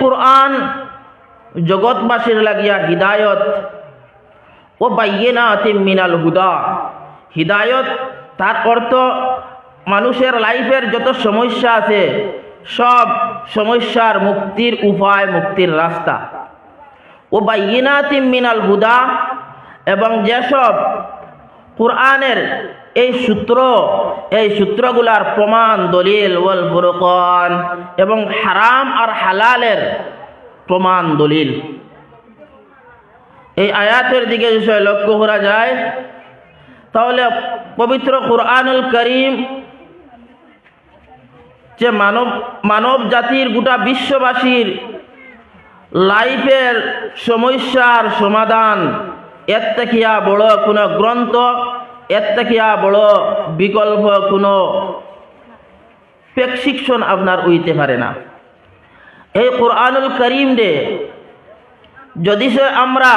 কোরআন জগৎবাসীর লাগিয়া হিদায়ত ও বাইয়েনা মিনাল হুদা। হিদায়ত, তার অর্থ মানুষের লাইফের যত সমস্যা আছে, সব সমস্যার মুক্তির উপায়, মুক্তির রাস্তা। ও বাইয়েনাতিম মিনাল হুদা, এবং যেসব কোরআনের এই সূত্র, এই সূত্রগুলার প্রমাণ দলিল ওয়াল ফুরকান এবং হারাম আর হালালের প্রমাণ দলিল। এই আয়াতের দিকে বিষয়ে লক্ষ্য করা যায়, তাহলে পবিত্র কোরআনুল করিম যে মানব মানব জাতির গোটা বিশ্ববাসীর লাইফের সমস্যার সমাধান এর থেকিয়া বড় কোনো গ্রন্থ এর থেকিয়া বড় বিকল্প কোনো প্রেসক্রিপশন আপনার উইতে পারে না। এই কোরআনুল করিম রে যদি সে আমরা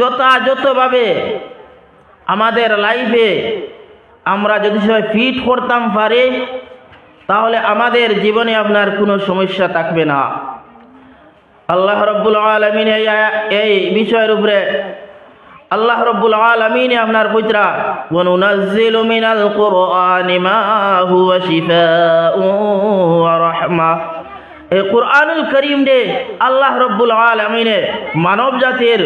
যথাযথভাবে আমাদের লাইফে আমরা যদি সে ফিট করতাম পারে, তাহলে আমাদের জীবনে আপনার কোনো সমস্যা থাকবে না। আল্লাহ রব্বুল আলমিন এই বিষয়ের উপরে আল্লাহ রব্বুল আলমিনে আপনার পুত্রা وننزل من القرآن ما هو شفاء ورحمة এই কোরআনুল করিম রে আল্লাহ রব্বুল আলমিনে মানব জাতির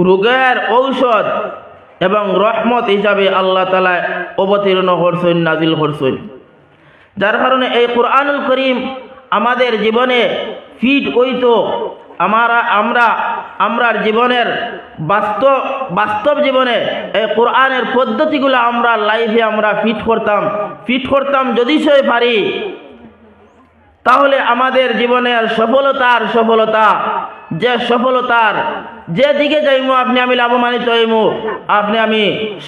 রোগের ঔষধ এবং রহমত হিসাবে আল্লাহ তালা অবতীর্ণ করছেন নাজিল করছেন যার কারণে এই কোরআনুল করিম আমাদের জীবনে ফিট হইতো আমরা আমরা, আমরার জীবনের বাস্তব বাস্তব জীবনে এই কোরআনের পদ্ধতিগুলো আমরা লাইফে আমরা ফিট করতাম। ফিট করতাম যদি সে পারি, তাহলে আমাদের জীবনের সফলতার সফলতা, যে সফলতার, যে দিকে যাইমু, আপনি আমি লাভমানিত হইমু, আপনি আমি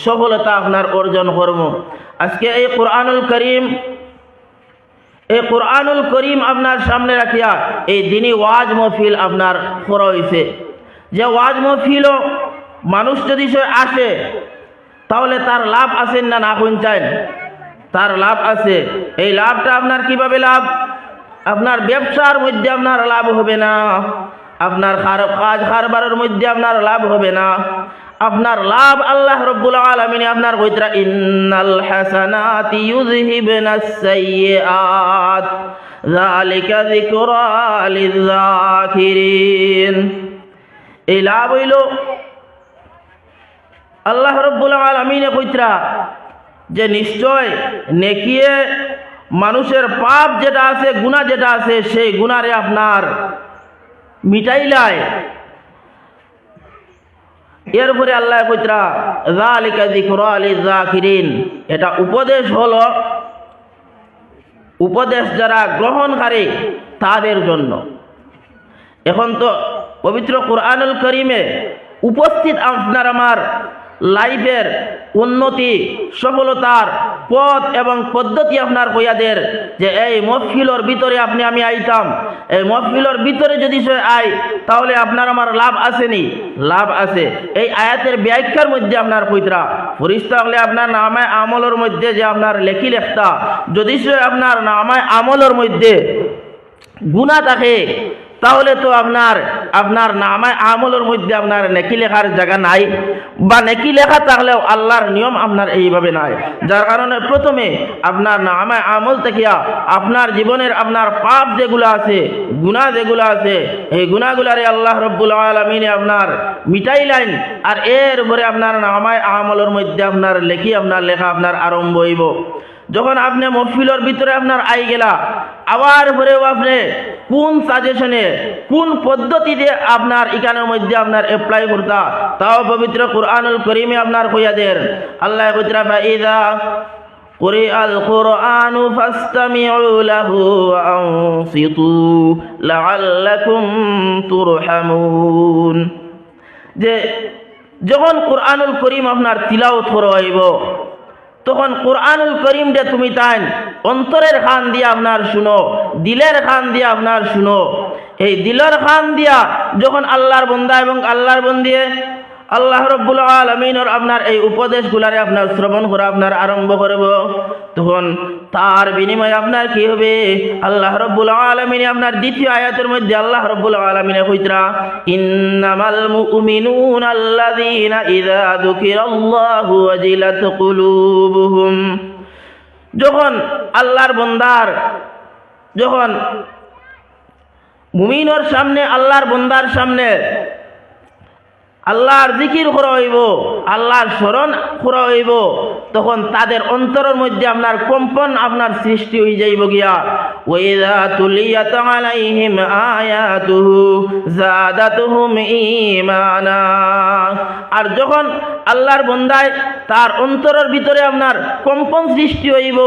সফলতা আপনার অর্জন করব আজকে এই কোরআনুল করিম এই কোরআনুল করিম আপনার সামনে রাখিয়া এই দিনই ওয়াজ মহফিল আপনার করা হয়েছে যে ওয়াজ মহফিলও মানুষ যদি সে আসে, তাহলে তার লাভ আছেন না না পৌঁছায় তার লাভ আছে। এই লাভটা আপনার কীভাবে লাভ? আপনার ব্যবসার মধ্যে আপনার লাভ হবে না। আপনার কাজ কারবারের মধ্যে আপনার লাভ হবে না। আপনার লাভ আল্লাহ রব্বুল আলমিনে আপনার কইতরা ইন্নাল হাসানাতি ইউযহিবনাস সাইয়্যাত। যালিকা যিকরা লিযাকিরিন এই লাভ হইল আল্লাহ রব্বুল আলমিনে কইতরা যে নিশ্চয় নেকিয়ে মানুষের পাপ যেটা আছে গুণা যেটা আছে, সেই গুণারে আপনার মিটাইলায় এরপরে আল্লাহ কইতরা যালিকা যিকরা কিরিন এটা উপদেশ হল, উপদেশ যারা গ্রহণকারী তাদের জন্য। এখন তো পবিত্র কোরআনুল করিমে উপস্থিত আপনার আমার লাইফের উন্নতি, সফলতার পথ এবং পদ্ধতি আপনার কইয়াদের যে এই মফিলর ভিতরে আপনি আমি আইতাম। এই মফিলর ভিতরে যদি সে আই তাহলে আপনার আমার লাভ আসেনি। লাভ আছে। এই আয়াতের ব্যাখ্যার মধ্যে আপনার কইতরা ফরিস্তা হলে আপনার নামায় আমলের মধ্যে যে আপনার লেখি লেখতা। যদি সে আপনার নামায় আমলের মধ্যে গুণা থাকে তাহলে তো আপনার আপনার নামায় আমলের মধ্যে আপনার নেকি লেখার জায়গা নাই। বা নেকি লেখা থাকলেও আল্লাহর নিয়ম আপনার এইভাবে নাই। যার কারণে প্রথমে আপনার নামায় আমল দেখিয়া আপনার জীবনের আপনার পাপ যেগুলো আছে গুণা যেগুলো আছে, এই গুণাগুলারে আল্লাহ রব্বুল আলমিনে আপনার মিটাই লাইন আর এর উপরে আপনার নামায় আমলের মধ্যে আপনার লেখি, আপনার লেখা আপনার আরম্ভ হইব। যখন আপনি মফিলর ভিতরে আপনার আই গেলা আবার পরেও আপনি কোন সাজেশনে কোন পদ্ধতিতে আপনার ইকানের মধ্যে আপনার অ্যাপ্লাই করতা তাও পবিত্র কোরআনুল করিমে আপনার কইয়াদের আল্লাহ কইতরা ফাইদা قرئ القرآن فاستمعوا له وأنصتوا لعلكم ترحمون যে যখন কোরআনুল করিম আপনার তিলাওত করা হইব তখন কোরআনুল করিম যে তুমি তাই অন্তরের খান দিয়ে আপনার শুনো, দিলের খান দিয়ে আপনার শুনো। এই দিলের খান দিয়া যখন আল্লাহর বন্দা এবং আল্লাহর বন্দিয়ে আল্লাহ রব্বুল আলমিনর আপনার এই উপদেশগুলারে আপনার শ্রবণ করা আপনার আরম্ভ করব। তখন তার বিনিময়ে আপনার কি হবে? আল্লাহ রব্বুল আলমিনে আপনার দ্বিতীয় আয়াতের মধ্যে আল্লাহ রব্বুল আলমিনে কইতরা ইন্নামাল মুমিনুন আল্লাযীনা ইযা যুকিরাল্লাহু ওয়াজিলাত কুলুবুহুম। যখন আল্লাহর বন্দার, যখন মুমিনর সামনে, আল্লাহর বন্দার সামনে আল্লাহর জিকির করা হইব, আল্লাহর স্মরণ করা হইব, তখন তাদের অন্তরের মধ্যে আপনার কম্পন আপনার সৃষ্টি হয়ে যাইব গিয়া। ওয়াইদা তুলিয়াত আলাইহিম আয়াতুহু জাদাতুহুম ঈমানা আর যখন আল্লাহর বন্দায় তার অন্তরের ভিতরে আপনার কম্পন সৃষ্টি হইব,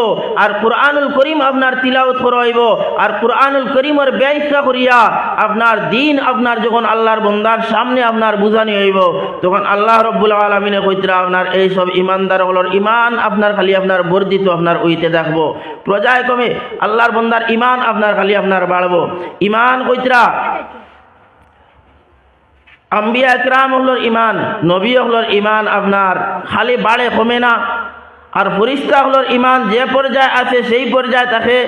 আর কুরআনুল করিম আপনার তিলাওয়াত করা হইব, আর কুরআনুল করিমের ব্যাখ্যা করিয়া আপনার দিন আপনার যখন আল্লাহর বন্দার সামনে আপনার বুঝানি হইব, তখন আল্লাহ রব্বুল আলমিনে কইতরা আপনার এই সব ইমানদার হলোর ইমান আপনার খালি আপনার বর্ধিত আপনার উইতে দেখব। প্রজায় কমে আল্লাহর বন্দার ইমান আপনার, খালি আপনার বাড়বো। ইমান কইতরা, আম্বিয়া একরাম হলোর ইমান, নবী হলোর ইমান আপনার, খালি বাড়ে কমে না। আর ফরিস্তা হলোর ইমান যে পর্যায়ে আছে, সেই পর্যায়ে তাকে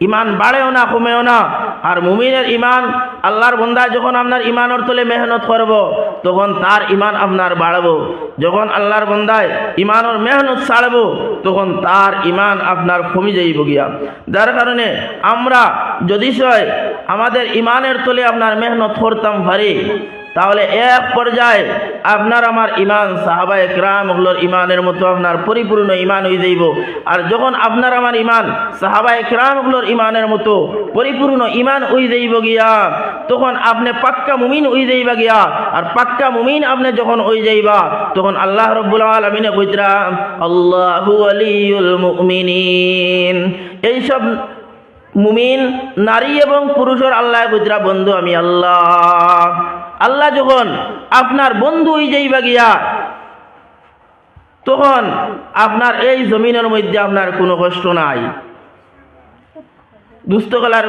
ইমান বাড়েও না, কমেও না। আর মুমিনের ইমান, আল্লাহর বন্দা যখন আপনার ইমানের তলে মেহনত করব, তখন তার ইমান আপনার বাড়বো। যখন আল্লাহর বন্দায় ইমানের মেহনত ছাড়ব, তখন তার ইমান আপনার কমে যাইব গিয়া। যার কারণে আমরা যদি আমাদের ইমানের তলে আপনার মেহনত করতাম পারি তাহলে এক পর্যায়ে আপনার আমার ইমান সাহাবা একরাম হলোর ইমানের মতো আপনার পরিপূর্ণ ইমান হয়ে যাইব। আর যখন আপনার আমার ইমান সাহাবা একরাম হলোর ইমানের মতো পরিপূর্ণ ইমান হয়ে যাইব গিয়া, তখন আপনি পাক্কা মুমিন হয়ে যাইবা গিয়া, আর পাক্কা মুমিন আপনি যখন হয়ে যাইবা, তখন আল্লাহ রব্বুল আলমিনে কইতরা, আল্লাহু আলিউল মুমিনিন। এইসব মুমিন নারী এবং পুরুষের আল্লাহ বুজরা বন্ধু আমি আল্লাহ। আল্লাহ যখন আপনার বন্ধু হয়ে যাইবা গিয়া, তখন আপনার এই জমিনের মধ্যে আপনার কোনো কষ্ট নাই। দুস্থকলার